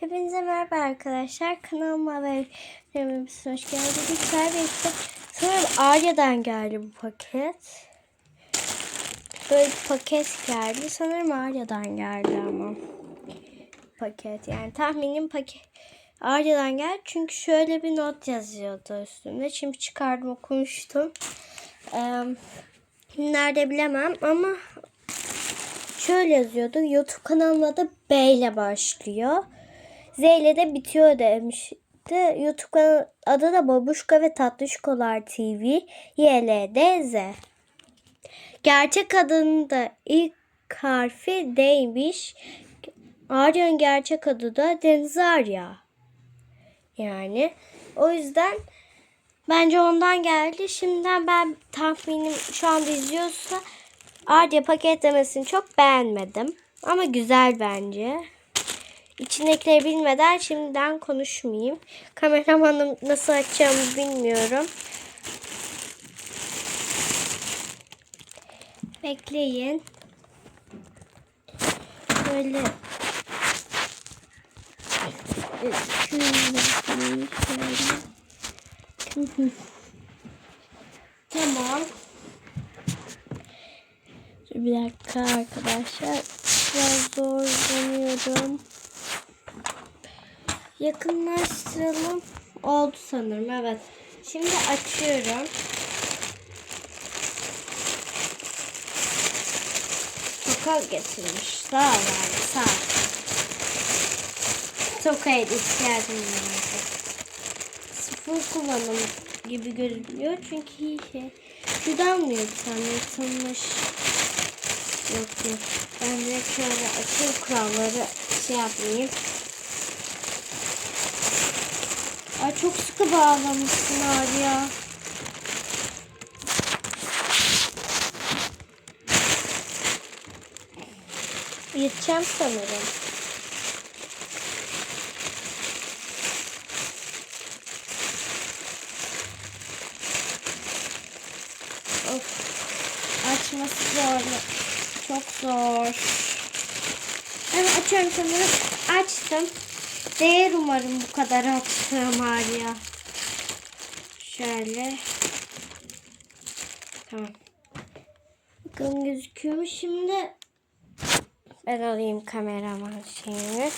Hepinize merhaba arkadaşlar. Kanalıma ve videomuza hoş geldiniz. Birlikte sanırım Arya'dan geldi bu paket. Böyle bir paket geldi. Sanırım Arya'dan geldi ama. Paket yani tahminim paket Arya'dan geldi. Çünkü şöyle bir not yazıyordu üstünde. Şimdi çıkardım okumuştum. Ee, nerede bilemem ama şöyle yazıyordu. YouTube kanalıma adı B ile başlıyor. Z ile de bitiyor demişti. YouTube adı da Babuşka ve Tatlışkolar TV. YLDZ. Gerçek adının da ilk harfi D'ymiş. Arya'nın gerçek adı da Deniz Arya. Yani o yüzden bence ondan geldi. Şimdiden ben tahminim şu anda izliyorsa Arya paketlemesini çok beğenmedim. Ama güzel bence. İçindekileri bilmeden şimdiden konuşmayayım. Kameramanım nasıl açacağımı bilmiyorum. Bekleyin. Böyle tamam. Bir dakika arkadaşlar. Biraz zorlanıyorum. Yakınlaştıralım. Oldu sanırım. Evet. Şimdi açıyorum. Toka getirmiş. Sağ ol abi. Sağ ol. Tokaya ihtiyacım vardı. Sıfır kullanım gibi görünüyor. Çünkü şuradan mı yırtsam yırtılmış. Yok yok. Ben direkt şöyle açayım kuralları şey yapmayayım. Ay çok sıkı bağlamışsın abi ya. Yırtacağım sanırım. Of. Açması zor. Çok zor. Evet açıyorum sanırım. Açtım. Değer umarım bu kadar açtığım var ya. Şöyle. Tamam. Bakın gözüküyor mu şimdi? Ben alayım kameraman şeyini.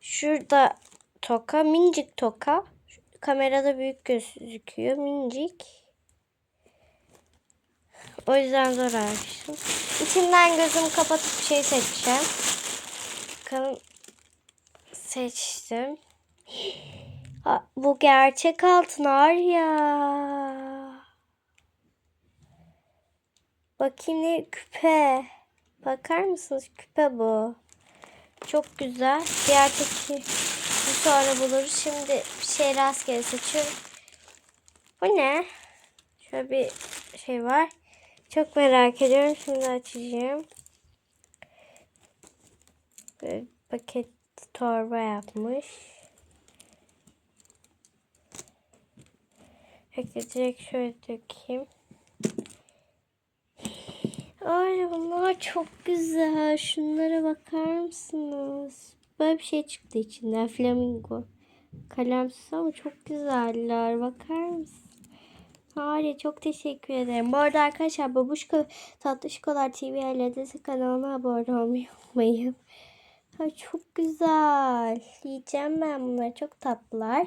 Şurada toka, minicik toka. Kamerada büyük gözüküyor, minicik. O yüzden zor açtım. İçinden gözümü kapatıp şey seçeceğim. Bakalım seçtim. Bu gerçek altın ya. Bakayım ne küpe. Bakar mısınız küpe bu. Çok güzel. Diğer teki bu buluruz. Şimdi bir şey rastgele seçiyorum. Bu ne? Şöyle bir şey var. Çok merak ediyorum. Şimdi açacağım. Böyle paket torba yapmış. Peki direkt şöyle dökeyim. Ay bunlar çok güzel. Şunlara bakar mısınız? Böyle bir şey çıktı içinden. Flamingo. Kalemsiz ama çok güzeller. Bakar mısın? Harika çok teşekkür ederim. Bu arada arkadaşlar Babuşka Tatlışkolar TV LDS kanalına abone olmayı unutmayın. Ay çok güzel. Yiyeceğim ben bunları. Çok tatlılar.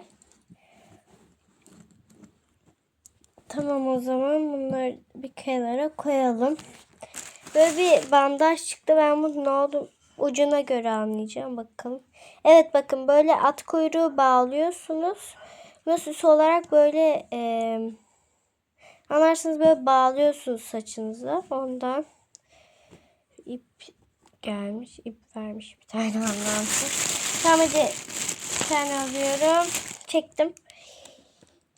Tamam o zaman bunları bir kenara koyalım. Böyle bir bandaj çıktı. Ben bunu ne oldu ucuna göre anlayacağım. Bakalım. Evet bakın böyle at kuyruğu bağlıyorsunuz. Ve olarak böyle e, anlarsınız böyle bağlıyorsunuz saçınıza. Ondan gelmiş. ip vermiş bir tane anlamsız. Tamam hadi bir tane alıyorum. Çektim.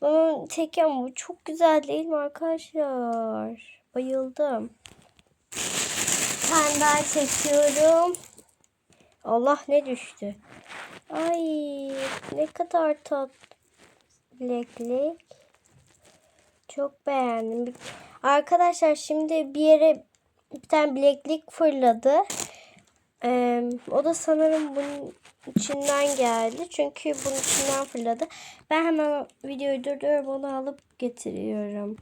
Bunun ama bu çok güzel değil mi arkadaşlar? Bayıldım. Bir tane daha çekiyorum. Allah ne düştü. Ay ne kadar tatlı. Çok beğendim. Arkadaşlar şimdi bir yere bir tane bileklik fırladı. Ee, o da sanırım bunun içinden geldi. Çünkü bunun içinden fırladı. Ben hemen videoyu durduruyorum. Onu alıp getiriyorum.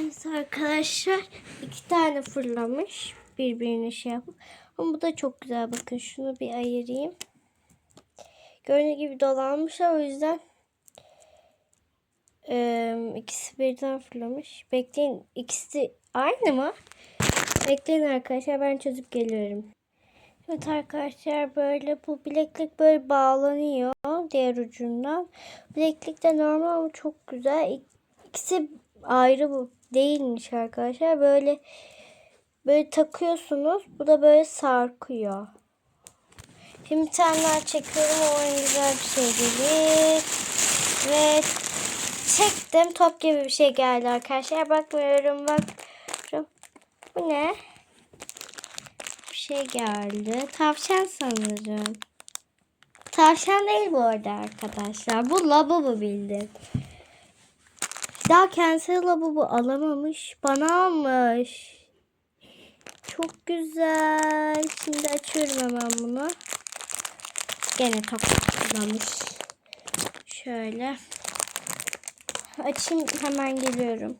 Evet arkadaşlar iki tane fırlamış. Birbirini şey yapıp. Ama bu da çok güzel. Bakın şunu bir ayırayım. Gördüğünüz gibi dolanmışlar. O yüzden ee, ikisi birden fırlamış. Bekleyin. ikisi aynı mı? Bekleyin arkadaşlar. Ben çözüp geliyorum. Evet arkadaşlar böyle bu bileklik böyle bağlanıyor diğer ucundan. Bileklik de normal ama çok güzel. İk- İkisi ayrı bu değilmiş arkadaşlar. Böyle böyle takıyorsunuz. Bu da böyle sarkıyor. Şimdi bir çekiyorum. O en güzel bir şey değil. Ve çektim. Top gibi bir şey geldi arkadaşlar. Bakmıyorum bakıyorum. Bu ne? Bir şey geldi. Tavşan sanırım. Tavşan değil bu arada arkadaşlar. Bu lavabo bildim. Daha kendisi lavabo alamamış. Bana almış. Çok güzel. Şimdi açıyorum hemen bunu. Gene toplamış. Şöyle. Açayım hemen geliyorum.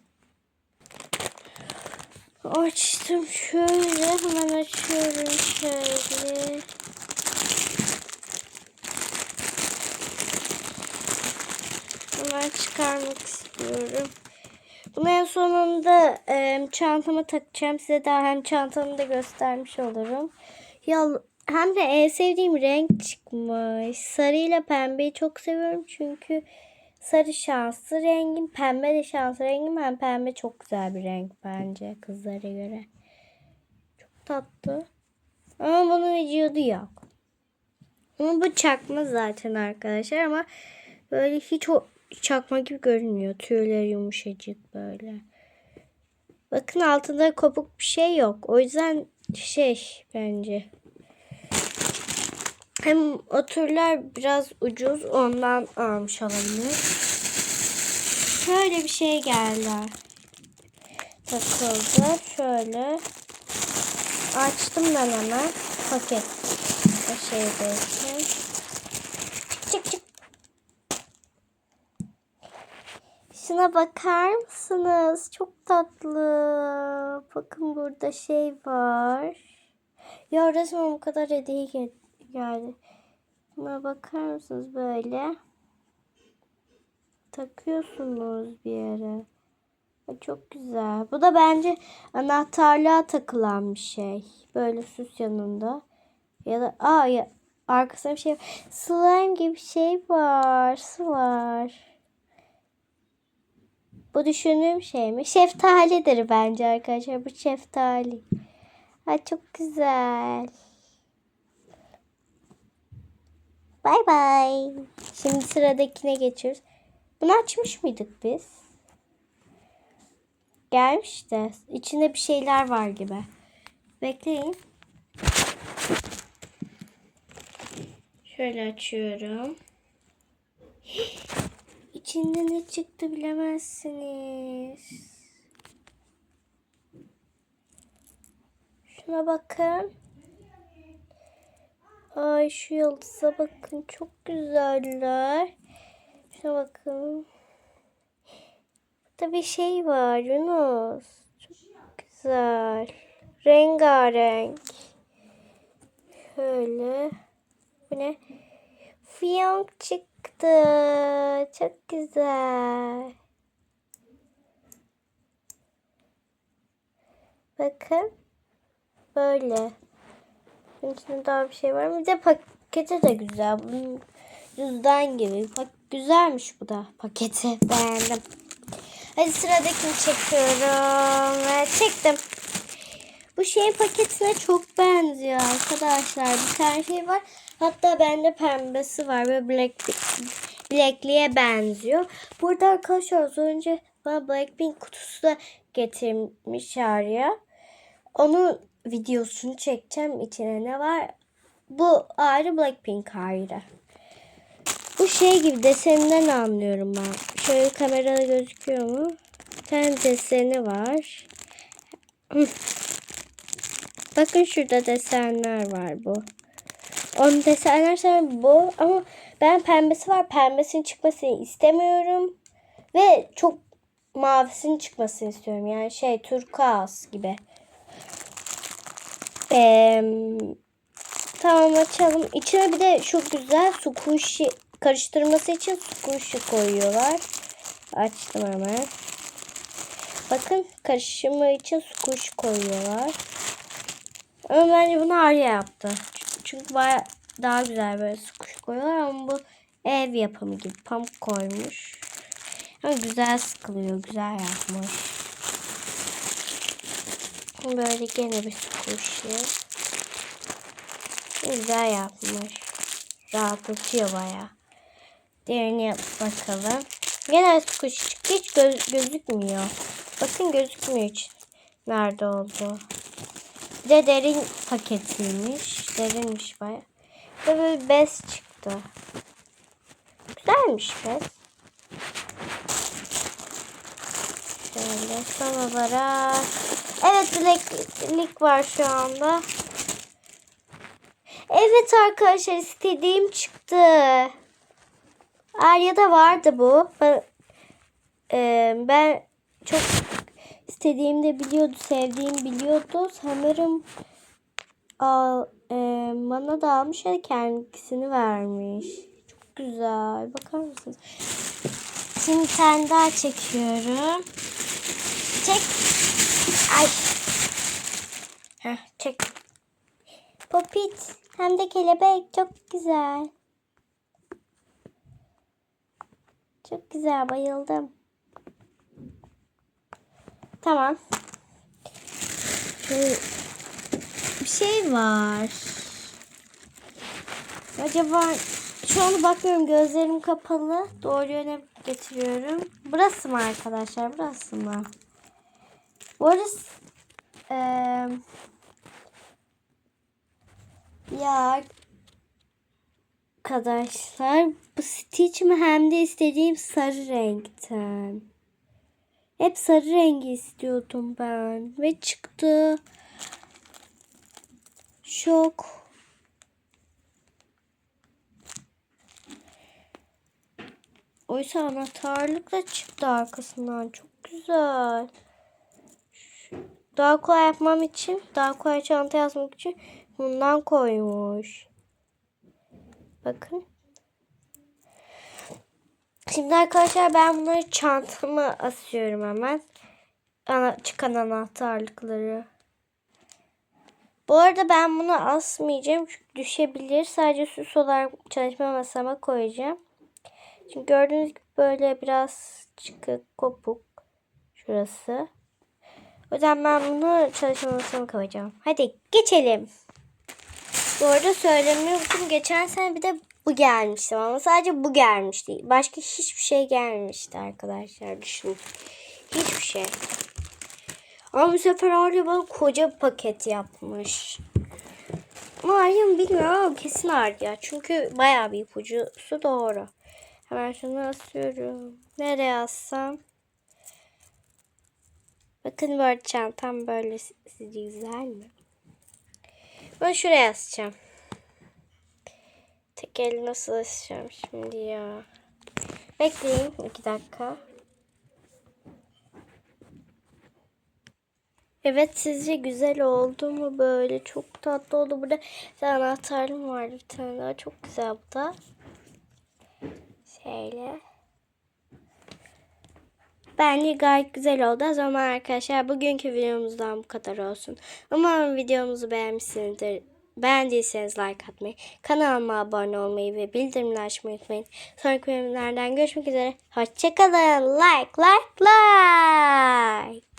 Açtım şöyle hemen açıyorum şöyle. Hemen çıkarmak istiyorum. Bunu en sonunda e, çantama takacağım. Size daha hem çantamı da göstermiş olurum. Ya hem de en sevdiğim renk çıkmış. Sarı ile pembeyi çok seviyorum çünkü sarı şanslı rengim, pembe de şanslı rengim. Hem pembe çok güzel bir renk bence kızlara göre. Çok tatlı. Ama bunun vücudu yok. Ama bu çakma zaten arkadaşlar ama böyle hiç o çakma gibi görünmüyor. Tüyleri yumuşacık böyle. Bakın altında kopuk bir şey yok. O yüzden şey bence. Hem o biraz ucuz ondan almış olabilir. Şöyle bir şey geldi. Takıldı. Şöyle. Açtım ben hemen. Paket. O şeydeyken. Çık çık çık. Şuna bakar mısınız? Çok tatlı. Bakın burada şey var. Ya resmen bu kadar hediye gel- geldi. Buna bakar mısınız böyle? Takıyorsunuz bir yere. Çok güzel. Bu da bence anahtarlığa takılan bir şey. Böyle süs yanında. Ya da aa ya, arkasında bir şey Slime gibi bir şey var. Su var. Bu düşündüğüm şey mi? Şeftalidir bence arkadaşlar. Bu şeftali. Ay çok güzel. Bay bay. Şimdi sıradakine geçiyoruz. Bunu açmış mıydık biz? Gelmiş de. İçinde bir şeyler var gibi. Bekleyin. Şöyle açıyorum. İçinde ne çıktı bilemezsiniz. Şuna bakın. Ay şu yıldıza bakın. Çok güzeller. Şuna bakın. Burada bir şey var Yunus. Çok güzel. Rengarenk. Şöyle. Bu ne? Fiyonk çıktı. Çok güzel. Bakın. Böyle. Bunun içinde daha bir şey var. Bir de paketi de güzel. Bunun cüzdan gibi. Bak güzelmiş bu da paketi. Beğendim. Hadi sıradakini çekiyorum. Ve çektim. Bu şeyin paketine çok benziyor arkadaşlar. Bir tane şey var. Hatta bende pembesi var ve black Blackliğe benziyor. Burada arkadaşlar az önce bana Blackpink kutusu da getirmiş Arya. Onun videosunu çekeceğim. İçine ne var? Bu ayrı Blackpink ayrı. Bu şey gibi deseninden anlıyorum ben. Şöyle kamerada gözüküyor mu? Tane deseni var. Bakın şurada desenler var bu. Onun desenler bu ama ben pembesi var. Pembesinin çıkmasını istemiyorum. Ve çok mavisinin çıkmasını istiyorum. Yani şey turkuaz gibi. Ee, tamam açalım. İçine bir de çok güzel squishy karıştırması için squishy koyuyorlar. Açtım hemen. Bakın karışımı için squishy koyuyorlar. Ama bence bunu Arya yaptı. Çünkü baya daha güzel böyle squishy koyuyorlar ama bu ev yapımı gibi pamuk koymuş. Ama güzel sıkılıyor. Güzel yapmış. Böyle gene bir squishy. Güzel yapmış. Rahatlatıyor baya. Diğerini yap bakalım. Gene squishy çıktı. Hiç göz, gözükmüyor. Bakın gözükmüyor hiç. Nerede oldu? Bir de derin paketiymiş. Derinmiş baya. Ve böyle bez çıktı. Güzelmiş bez. Şöyle son olarak. Evet bileklik var şu anda. Evet arkadaşlar istediğim çıktı. Arya'da vardı bu. Ben, e, ben çok istediğimde biliyordu, sevdiğim biliyordu. Sanırım al, e, bana da almış ya kendisini vermiş. Çok güzel. Bakar mısınız? Şimdi tane daha çekiyorum. Çek. Ay. Heh, çek. Popit. Hem de kelebek. Çok güzel. Çok güzel. Bayıldım. Tamam. Bir şey var. Acaba şu an bakmıyorum gözlerim kapalı. Doğru yöne getiriyorum. Burası mı arkadaşlar? Burası mı? Burası eee ya arkadaşlar bu Stitch mi hem de istediğim sarı renkten. Hep sarı rengi istiyordum ben ve çıktı. Şok. Oysa anahtarlıkla çıktı arkasından. Çok güzel. Daha kolay yapmam için, daha kolay çanta yazmak için bundan koymuş. Bakın. Şimdi arkadaşlar ben bunları çantama asıyorum hemen. Ana, çıkan anahtarlıkları. Bu arada ben bunu asmayacağım çünkü düşebilir. Sadece süs olarak çalışma masama koyacağım. Çünkü gördüğünüz gibi böyle biraz çıkık, kopuk şurası. O yüzden ben bunu çalışma masama koyacağım. Hadi geçelim. Bu arada söylemeyi unuttum. Geçen sene bir de bu gelmişti ama sadece bu gelmişti. Başka hiçbir şey gelmişti arkadaşlar düşünün. Hiçbir şey. Ama bu sefer Arya bana koca bir paket yapmış. Ama Arya mı bilmiyorum ama kesin Arya. Çünkü bayağı bir ipucusu doğru. Hemen şunu asıyorum. Nereye assam? Bakın böyle çantam böyle sizce güzel mi? Ben şuraya asacağım. Tek el nasıl asacağım şimdi ya? Bekleyin iki dakika. Evet sizce güzel oldu mu böyle? Çok tatlı oldu. Burada bir anahtarım vardı bir tane daha. Çok güzel bu da. Şöyle. Bence gayet güzel oldu. O zaman arkadaşlar bugünkü videomuzdan bu kadar olsun. Umarım videomuzu beğenmişsinizdir. Beğendiyseniz like atmayı, kanalıma abone olmayı ve bildirimleri açmayı unutmayın. Sonraki bölümlerden görüşmek üzere. Hoşçakalın. Like, like, like.